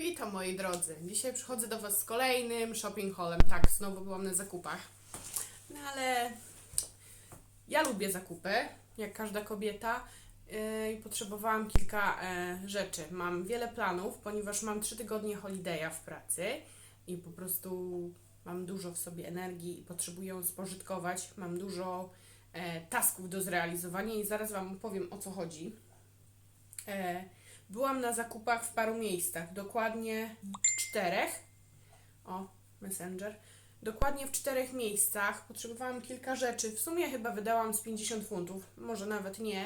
Witam moi drodzy. Dzisiaj przychodzę do Was z kolejnym shopping haulem. Tak, znowu byłam na zakupach. No ale ja lubię zakupy, jak każda kobieta. yy, I potrzebowałam kilka e, rzeczy. Mam wiele planów, ponieważ mam trzy tygodnie holiday'a w pracy i po prostu mam dużo w sobie energii i potrzebuję ją spożytkować. Mam dużo e, tasków do zrealizowania i zaraz Wam opowiem o co chodzi. E, Byłam na zakupach w paru miejscach, dokładnie czterech. O, Messenger. Dokładnie w czterech miejscach. Potrzebowałam kilka rzeczy. W sumie chyba wydałam z 50 funtów, może nawet nie.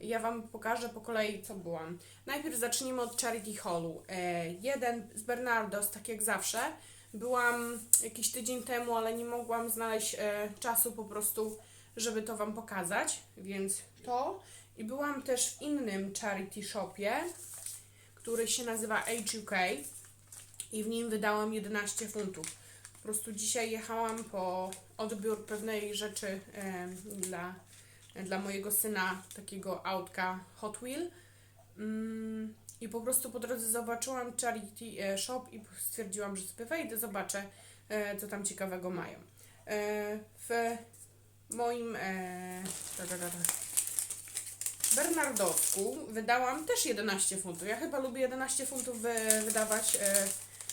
Ja Wam pokażę po kolei, co byłam. Najpierw zaczniemy od Charity Hallu. E, jeden z Bernardos, tak jak zawsze. Byłam jakiś tydzień temu, ale nie mogłam znaleźć e, czasu po prostu, żeby to Wam pokazać, więc to. I byłam też w innym charity shopie, który się nazywa HUK i w nim wydałam 11 funtów. Po prostu dzisiaj jechałam po odbiór pewnej rzeczy em, dla, dla mojego syna, takiego autka Hot Wheel. Mm, I po prostu po drodze zobaczyłam charity e, shop i stwierdziłam, że sobie wejdę, zobaczę, e, co tam ciekawego mają. E, w moim e, Bernardowsku wydałam też 11 funtów. Ja chyba lubię 11 funtów wy, wydawać e,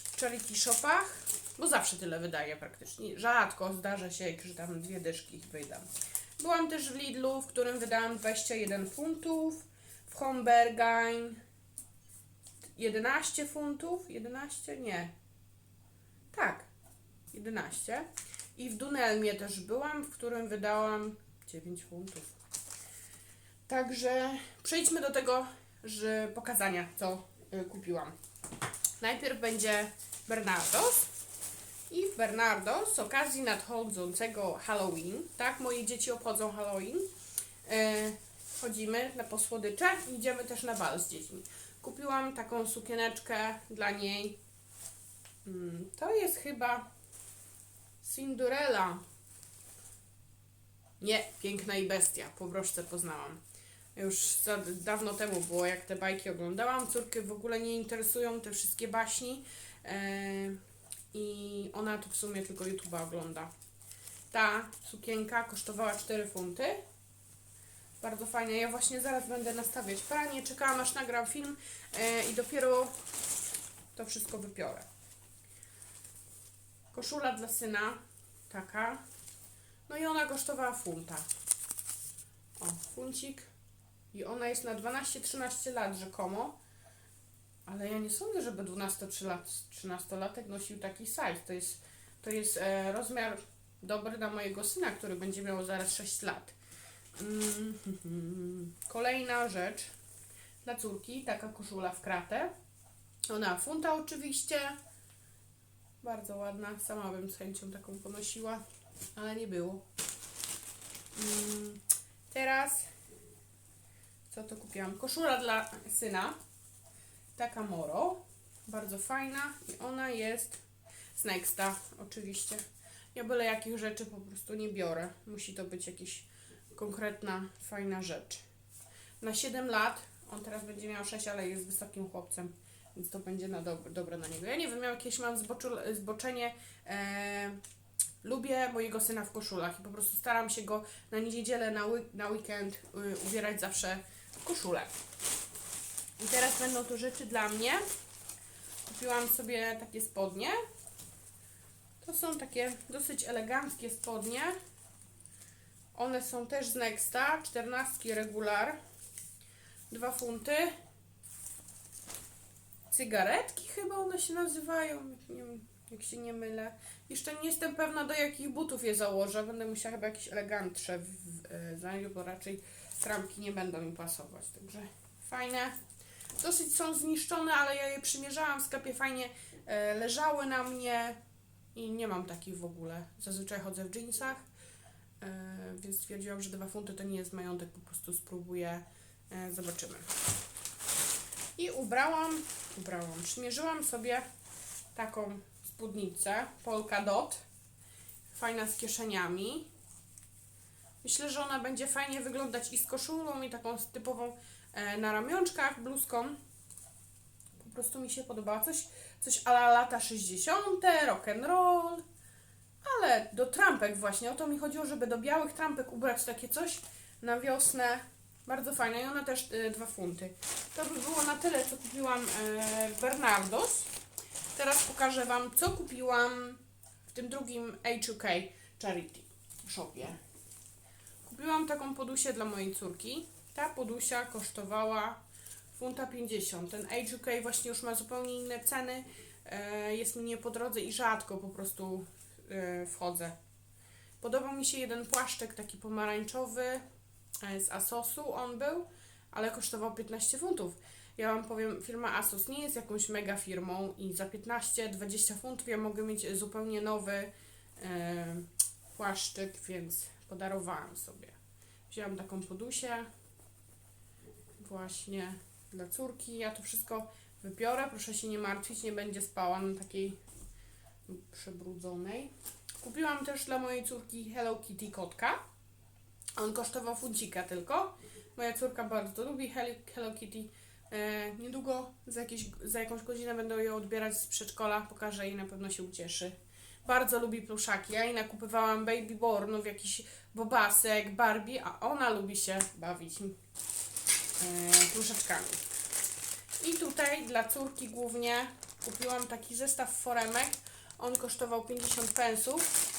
w charity shopach, bo zawsze tyle wydaję praktycznie. Rzadko zdarza się, że tam dwie dyszki wydam. Byłam też w Lidlu, w którym wydałam 21 funtów. W Hombergain 11 funtów. 11? Nie. Tak. 11. I w Dunelmie też byłam, w którym wydałam 9 funtów. Także przejdźmy do tego, że pokazania, co y, kupiłam. Najpierw będzie Bernardos. I w Bernardo z okazji nadchodzącego Halloween, tak, moje dzieci obchodzą Halloween, e, chodzimy na posłodycze i idziemy też na bal z dziećmi. Kupiłam taką sukieneczkę dla niej. Mm, to jest chyba Cinderella. Nie, Piękna i Bestia, po broszce poznałam. Już dawno temu było, jak te bajki oglądałam. Córkę w ogóle nie interesują te wszystkie baśni. E, I ona to w sumie tylko YouTube'a ogląda. Ta sukienka kosztowała 4 funty. Bardzo fajnie. Ja właśnie zaraz będę nastawiać pranie. Czekałam aż nagram film e, i dopiero to wszystko wypiorę. Koszula dla syna. Taka. No i ona kosztowała funta. O, funcik. I ona jest na 12-13 lat rzekomo. Ale ja nie sądzę, żeby 12-13-latek nosił taki size. To jest, to jest e, rozmiar dobry dla mojego syna, który będzie miał zaraz 6 lat. Mm, Kolejna rzecz dla córki, taka koszula w kratę. Ona funta oczywiście. Bardzo ładna. Sama bym z chęcią taką ponosiła, ale nie było. Mm, Teraz co to kupiłam? Koszula dla syna. Taka Moro. Bardzo fajna. I ona jest z Nexta, oczywiście. Ja byle jakich rzeczy po prostu nie biorę. Musi to być jakaś konkretna, fajna rzecz. Na 7 lat, on teraz będzie miał 6, ale jest wysokim chłopcem, więc to będzie na dobre, dobre na niego. Ja nie wiem, jakieś mam zboczenie. E, lubię mojego syna w koszulach i po prostu staram się go na niedzielę, na, na weekend y, ubierać zawsze koszulę. I teraz będą to rzeczy dla mnie. Kupiłam sobie takie spodnie. To są takie dosyć eleganckie spodnie. One są też z Nexta, 14 regular. 2 funty. Cygaretki chyba one się nazywają, jak, nie, jak się nie mylę. Jeszcze nie jestem pewna do jakich butów je założę. Będę musiała chyba jakieś elegantsze e, znaleźć, bo raczej tramki nie będą mi pasować. Także fajne. Dosyć są zniszczone, ale ja je przymierzałam w sklepie fajnie. E, leżały na mnie i nie mam takich w ogóle. Zazwyczaj chodzę w jeansach, e, więc stwierdziłam, że dwa funty to nie jest majątek, po prostu spróbuję. E, zobaczymy. I ubrałam, ubrałam, przymierzyłam sobie taką spódnicę Polka Dot. Fajna z kieszeniami. Myślę, że ona będzie fajnie wyglądać i z koszulą, i taką typową e, na ramionczkach, bluzką. Po prostu mi się podobała. Coś, coś ala lata 60., rock and roll, ale do trampek właśnie. O to mi chodziło, żeby do białych trampek ubrać takie coś na wiosnę. Bardzo fajne i one też y, dwa funty. To by było na tyle, co kupiłam e, w Bernardos. Teraz pokażę Wam, co kupiłam w tym drugim H2K Charity Shopie. Kupiłam taką podusię dla mojej córki. Ta podusia kosztowała funta 50. Ten H2K właśnie już ma zupełnie inne ceny. E, Jest mi nie po drodze i rzadko po prostu e, wchodzę. Podobał mi się jeden płaszczek taki pomarańczowy e, z Asosu on był, ale kosztował 15 funtów. Ja Wam powiem, firma Asos nie jest jakąś mega firmą i za 15-20 funtów ja mogę mieć zupełnie nowy płaszczyk, więc podarowałam sobie. Wzięłam taką podusię właśnie dla córki. Ja to wszystko wybiorę, proszę się nie martwić, nie będzie spała na takiej przebrudzonej. Kupiłam też dla mojej córki Hello Kitty kotka. On kosztował funcika tylko. Moja córka bardzo lubi Hello, Kitty. E, niedługo za, jakieś, za jakąś godzinę będę ją odbierać z przedszkola. Pokażę jej, na pewno się ucieszy. Bardzo lubi pluszaki. Ja jej nakupywałam Baby Bornów, jakiś bobasek, Barbie, a ona lubi się bawić e, pluszeczkami. I tutaj dla córki głównie kupiłam taki zestaw foremek. On kosztował 50 pensów.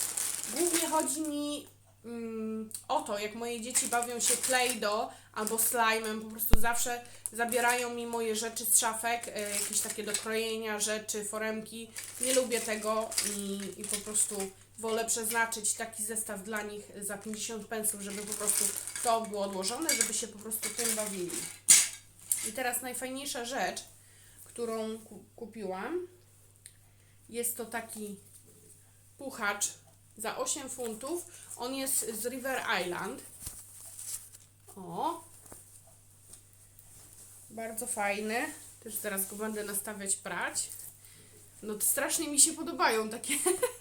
Głównie chodzi mi mm, o to, jak moje dzieci bawią się Play-Doh albo slime'em, po prostu zawsze zabierają mi moje rzeczy z szafek, e, jakieś takie do krojenia rzeczy, foremki. Nie lubię tego i, i po prostu wolę przeznaczyć taki zestaw dla nich za 50 pensów, żeby po prostu to było odłożone, żeby się po prostu tym bawili. I teraz najfajniejsza rzecz, którą ku- kupiłam, jest to taki puchacz za 8 funtów. On jest z River Island. O! Bardzo fajny. Też zaraz go będę nastawiać prać. No strasznie mi się podobają takie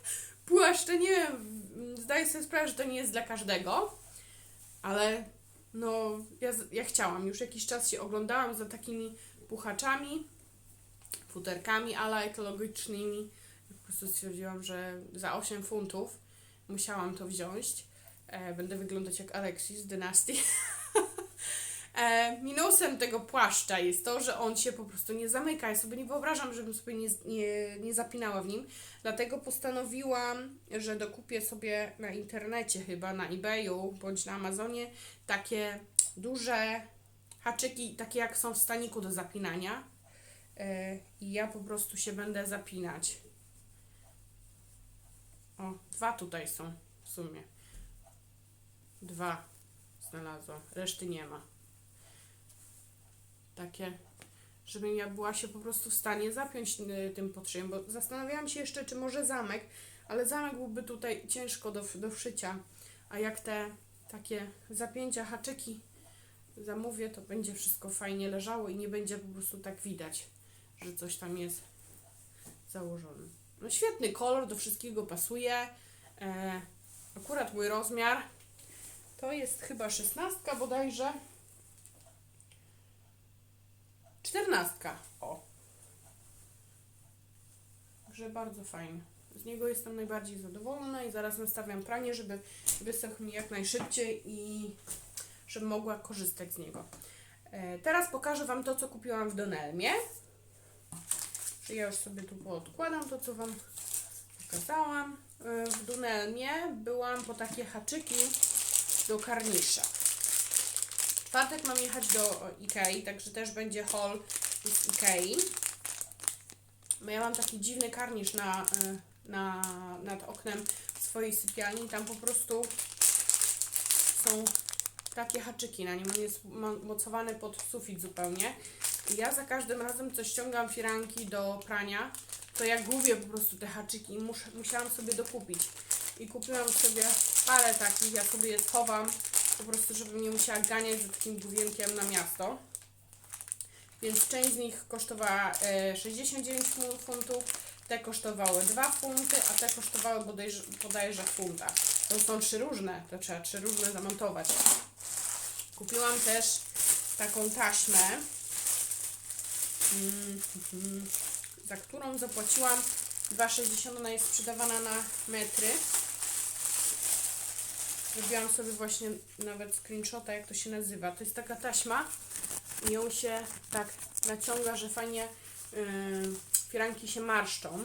płaszcze. Nie wiem, zdaję sobie sprawę, że to nie jest dla każdego, ale no ja, ja chciałam. Już jakiś czas się oglądałam za takimi puchaczami, futerkami, ale ekologicznymi. Po prostu stwierdziłam, że za 8 funtów musiałam to wziąć. E, będę wyglądać jak Alexis z Dynastii. e, minusem tego płaszcza jest to, że on się po prostu nie zamyka. Ja sobie nie wyobrażam, żebym sobie nie, nie, nie zapinała w nim. Dlatego postanowiłam, że dokupię sobie na internecie chyba, na eBayu bądź na Amazonie takie duże haczyki, takie jak są w staniku do zapinania. E, I ja po prostu się będę zapinać. O, dwa tutaj są w sumie. Dwa znalazłam, reszty nie ma. Takie, żebym ja była się po prostu w stanie zapiąć y, tym podszyjem, bo zastanawiałam się jeszcze, czy może zamek, ale zamek byłby tutaj ciężko do, do wszycia, a jak te takie zapięcia, haczyki zamówię, to będzie wszystko fajnie leżało i nie będzie po prostu tak widać, że coś tam jest założone. No świetny kolor, do wszystkiego pasuje. E, akurat mój rozmiar to jest chyba szesnastka bodajże. Czternastka. O. Także bardzo fajny. Z niego jestem najbardziej zadowolona i zaraz nastawiam pranie, żeby wysохł mi jak najszybciej i żebym mogła korzystać z niego. E, teraz pokażę Wam to, co kupiłam w Donelmie. Ja już sobie tu poodkładam to, co Wam pokazałam. E, W Dunelmie byłam po takie haczyki do karnisza. Czwartek mam jechać do Ikei, także też będzie haul z Ikei. Bo Ja mam taki dziwny karnisz na, e, na, nad oknem swojej sypialni. Tam po prostu są takie haczyki na nim. On jest mo- mocowany pod sufit zupełnie. Ja za każdym razem, co ściągam firanki do prania, to ja gubię po prostu te haczyki i musiałam sobie dokupić. I kupiłam sobie parę takich, ja sobie je schowam, po prostu, żebym nie musiała ganiać za takim główienkiem na miasto. Więc część z nich kosztowała e, 69 fu- funtów, te kosztowały 2 funty, a te kosztowały bodajże, bodajże funta. To są trzy różne, to trzeba trzy różne zamontować. Kupiłam też taką taśmę mm, mm, za którą zapłaciłam 2,60. Ona jest sprzedawana na metry. Zrobiłam sobie właśnie nawet screenshota, jak to się nazywa. To jest taka taśma i ją się tak naciąga, że fajnie yy, firanki się marszczą.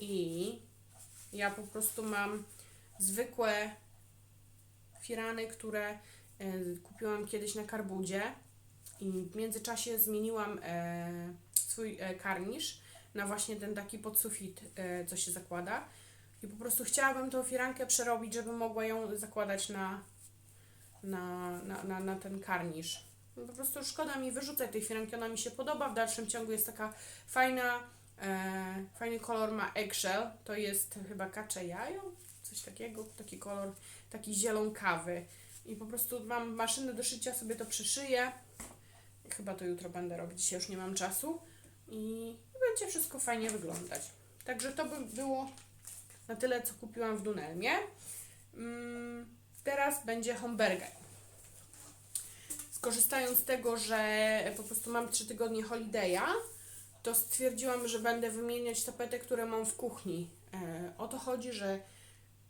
I ja po prostu mam zwykłe firany, które y, kupiłam kiedyś na Karbudzie i w międzyczasie zmieniłam e, swój e, karnisz na właśnie ten taki podsufit, e, co się zakłada. I po prostu chciałabym tą firankę przerobić, żeby mogła ją zakładać na, na, na, na, na ten karnisz. No Po prostu szkoda mi wyrzucać tej firanki, ona mi się podoba. W dalszym ciągu jest taka fajna, e, fajny kolor ma eggshell. To jest chyba kacze jajo, coś takiego, taki kolor, taki zielon kawy. I po prostu mam maszynę do szycia, sobie to przyszyję. Chyba to jutro będę robić, dzisiaj już nie mam czasu. I będzie wszystko fajnie wyglądać. Także to by było na tyle, co kupiłam w Dunelmie. Mm, teraz będzie Homberger. Skorzystając z tego, że po prostu mam 3 tygodnie holiday'a, to stwierdziłam, że będę wymieniać tapety, które mam w kuchni. E, o to chodzi, że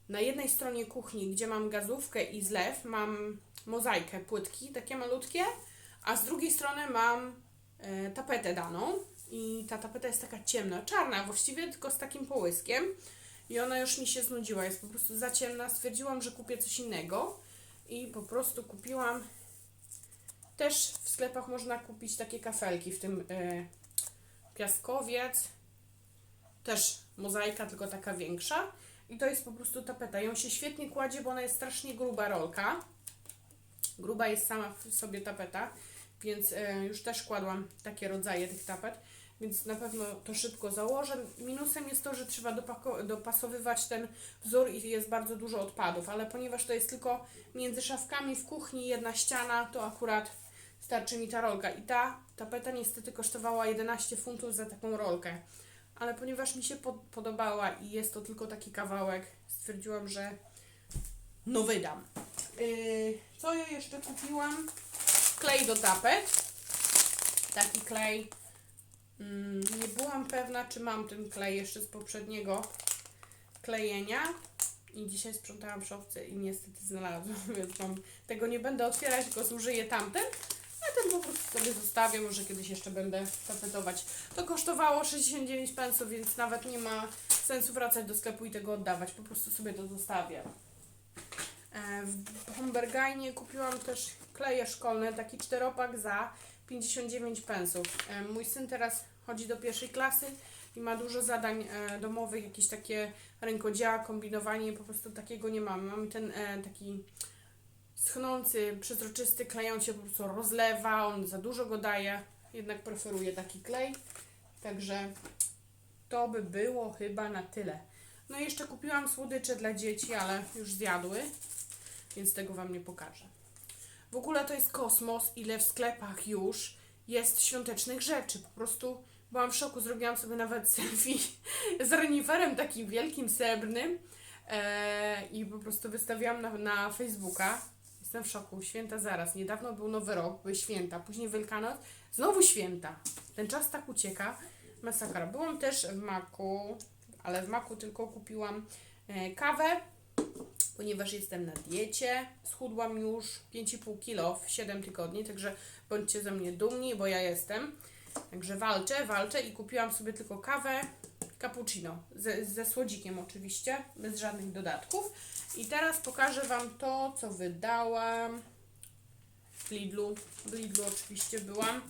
na jednej stronie kuchni, gdzie mam gazówkę i zlew, mam mozaikę, płytki takie malutkie, a z drugiej strony mam e, tapetę daną i ta tapeta jest taka ciemna, czarna właściwie, tylko z takim połyskiem i ona już mi się znudziła, jest po prostu za ciemna. Stwierdziłam, że kupię coś innego i po prostu kupiłam też w sklepach można kupić takie kafelki, w tym e, piaskowiec, też mozaika, tylko taka większa. I to jest po prostu tapeta. Ją się świetnie kładzie, bo ona jest strasznie gruba rolka. Gruba jest sama w sobie tapeta, więc e, już też kładłam takie rodzaje tych tapet, więc na pewno to szybko założę. Minusem jest to, że trzeba dopasowywać ten wzór i jest bardzo dużo odpadów, ale ponieważ to jest tylko między szafkami w kuchni jedna ściana, to akurat starczy mi ta rolka. I ta tapeta niestety kosztowała 11 funtów za taką rolkę. Ale ponieważ mi się pod- podobała i jest to tylko taki kawałek, stwierdziłam, że no wydam. Yy, co ja jeszcze kupiłam? Klej do tapet. Taki klej. Mm, nie byłam pewna, czy mam ten klej jeszcze z poprzedniego klejenia. I dzisiaj sprzątałam w szopce i niestety znalazłam, więc mam, tego nie będę otwierać, tylko zużyję tamten. A ten po prostu sobie zostawię, może kiedyś jeszcze będę tapetować. To kosztowało 69 pensów, więc nawet nie ma sensu wracać do sklepu i tego oddawać. Po prostu sobie to zostawię. E, W Hombergainie kupiłam też kleje szkolne, taki czteropak za 59 pensów. E, Mój syn teraz chodzi do pierwszej klasy i ma dużo zadań e, domowych, jakieś takie rękodzieła, kombinowanie, po prostu takiego nie mamy. Mamy ten e, taki schnący, przezroczysty klej, on się po prostu rozlewa, on za dużo go daje, jednak preferuję taki klej. Także to by było chyba na tyle. No i jeszcze kupiłam słodycze dla dzieci, ale już zjadły, więc tego Wam nie pokażę. W ogóle to jest kosmos, ile w sklepach już jest świątecznych rzeczy. Po prostu byłam w szoku, zrobiłam sobie nawet selfie z reniferem takim wielkim, srebrnym e, i po prostu wystawiłam na, na Facebooka. Jestem w szoku, święta zaraz. Niedawno był Nowy Rok, były święta, później Wielkanoc, znowu święta. Ten czas tak ucieka, masakra. Byłam też w Maku, ale w Maku tylko kupiłam e, kawę, ponieważ jestem na diecie. Schudłam już 5,5 kg w 7 tygodni, także bądźcie ze mnie dumni, bo ja jestem. Także walczę, walczę i kupiłam sobie tylko kawę cappuccino ze, ze słodzikiem oczywiście, bez żadnych dodatków. I teraz pokażę Wam to, co wydałam w Lidlu. W Lidlu oczywiście byłam.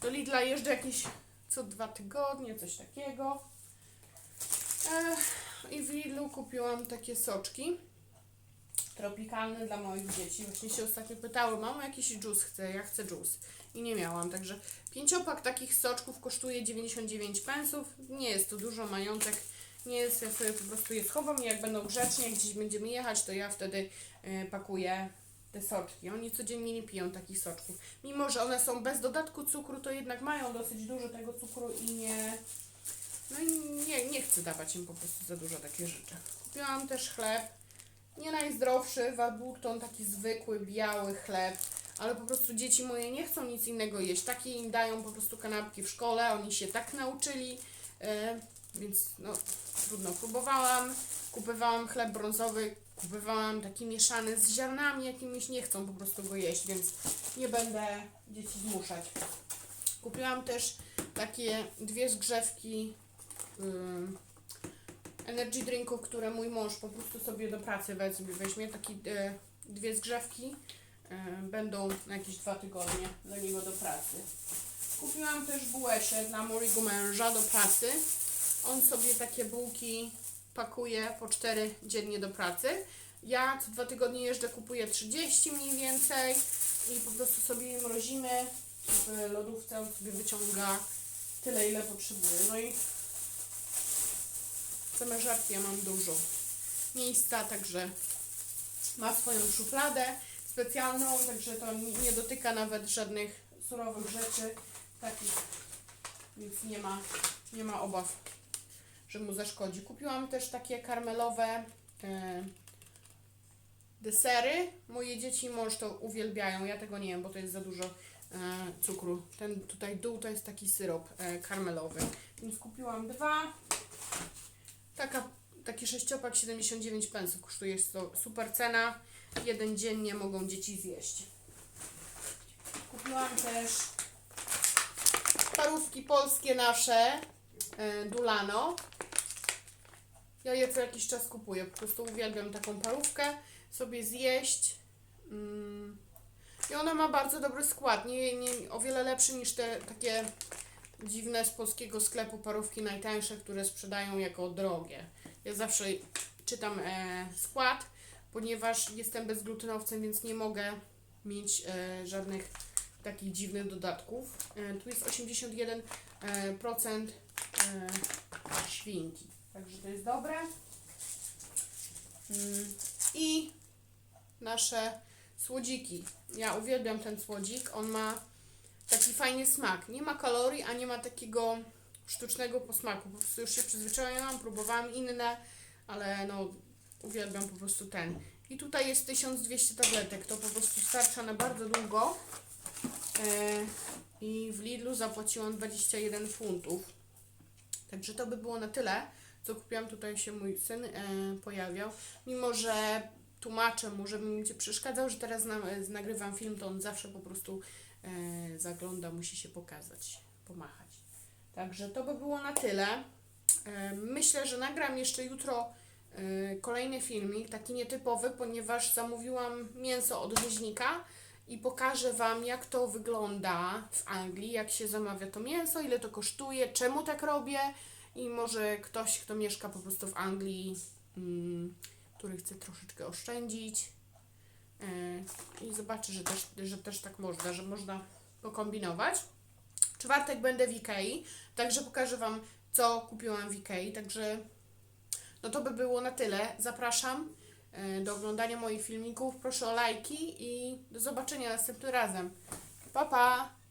Do Lidla jeżdżę jakieś co dwa tygodnie, coś takiego. Ech, I w Lidlu kupiłam takie soczki tropikalne dla moich dzieci. Właśnie się ostatnio pytały, mamo jakiś dżus chcę, ja chcę dżus. I nie miałam, także pięciopak takich soczków kosztuje 99 pensów. Nie jest to dużo, majątek nie jest, ja sobie po prostu je schowam i jak będą grzecznie, gdzieś będziemy jechać, to ja wtedy y, pakuję te soczki. Oni codziennie nie piją takich soczków. Mimo, że one są bez dodatku cukru, to jednak mają dosyć dużo tego cukru i nie... No i nie, nie chcę dawać im po prostu za dużo takich rzeczy. Kupiłam też chleb. Nie najzdrowszy, Warburton, taki zwykły, biały chleb. ale po prostu dzieci moje nie chcą nic innego jeść. Takie im dają po prostu kanapki w szkole, oni się tak nauczyli, e, więc no trudno. Próbowałam, kupowałam chleb brązowy, kupowałam taki mieszany z ziarnami jakimiś, nie chcą po prostu go jeść, więc nie będę dzieci zmuszać. Kupiłam też takie dwie zgrzewki ym, energy drinków, które mój mąż po prostu sobie do pracy weźmie. weźmie taki, e, dwie zgrzewki e, będą na jakieś dwa tygodnie dla niego do pracy. Kupiłam też bułesze dla mojego męża do pracy. On sobie takie bułki pakuje po 4 dziennie do pracy. Ja co dwa tygodnie jeżdżę, kupuję 30 mniej więcej i po prostu sobie mrozimy w lodówce, on sobie wyciąga tyle, ile potrzebuje. No i same ja mam dużo miejsca, także ma swoją szufladę specjalną, także to nie dotyka nawet żadnych surowych rzeczy takich, więc nie ma, nie ma obaw, że mu zaszkodzi. Kupiłam też takie karmelowe e, desery. Moje dzieci i mąż to uwielbiają, ja tego nie wiem, bo to jest za dużo e, cukru. Ten tutaj dół to jest taki syrop e, karmelowy, więc kupiłam dwa. Taka, taki sześciopak 79 pensów kosztuje, jest to super cena. Jeden dziennie mogą dzieci zjeść. Kupiłam też parówki polskie nasze, e, Dulano. Ja je co jakiś czas kupuję, po prostu uwielbiam taką parówkę sobie zjeść. Mm. I ona ma bardzo dobry skład, nie, nie, o wiele lepszy niż te takie dziwne z polskiego sklepu parówki najtańsze, które sprzedają jako drogie. Ja zawsze czytam e, skład, ponieważ jestem bezglutenowcem, więc nie mogę mieć e, żadnych takich dziwnych dodatków. E, tu jest 81% e, procent, e, świnki, także to jest dobre. Mm, I nasze słodziki. Ja uwielbiam ten słodzik. On ma taki fajny smak. Nie ma kalorii, a nie ma takiego sztucznego posmaku. Po prostu już się przyzwyczaiłam, próbowałam inne, ale no uwielbiam po prostu ten. I tutaj jest 1200 tabletek. To po prostu starcza na bardzo długo. E, I w Lidlu zapłaciłam 21 funtów. Także to by było na tyle, co kupiłam. Tutaj się mój syn e, pojawiał. Mimo, że tłumaczę mu, żeby mi nie przeszkadzał, że teraz na, nagrywam film, to on zawsze po prostu e, zagląda, musi się pokazać, pomachać. Także to by było na tyle. E, myślę, że nagram jeszcze jutro e, kolejny filmik, taki nietypowy, ponieważ zamówiłam mięso od rzeźnika i pokażę Wam, jak to wygląda w Anglii, jak się zamawia to mięso, ile to kosztuje, czemu tak robię i może ktoś, kto mieszka po prostu w Anglii, mm, który chce troszeczkę oszczędzić e, i zobaczy, że też, że też tak można, że można pokombinować. Czwartek będę w Ikei, także pokażę Wam, co kupiłam w Ikei, także no to by było na tyle. Zapraszam e, do oglądania moich filmików. Proszę o lajki i do zobaczenia następnym razem. Pa, pa!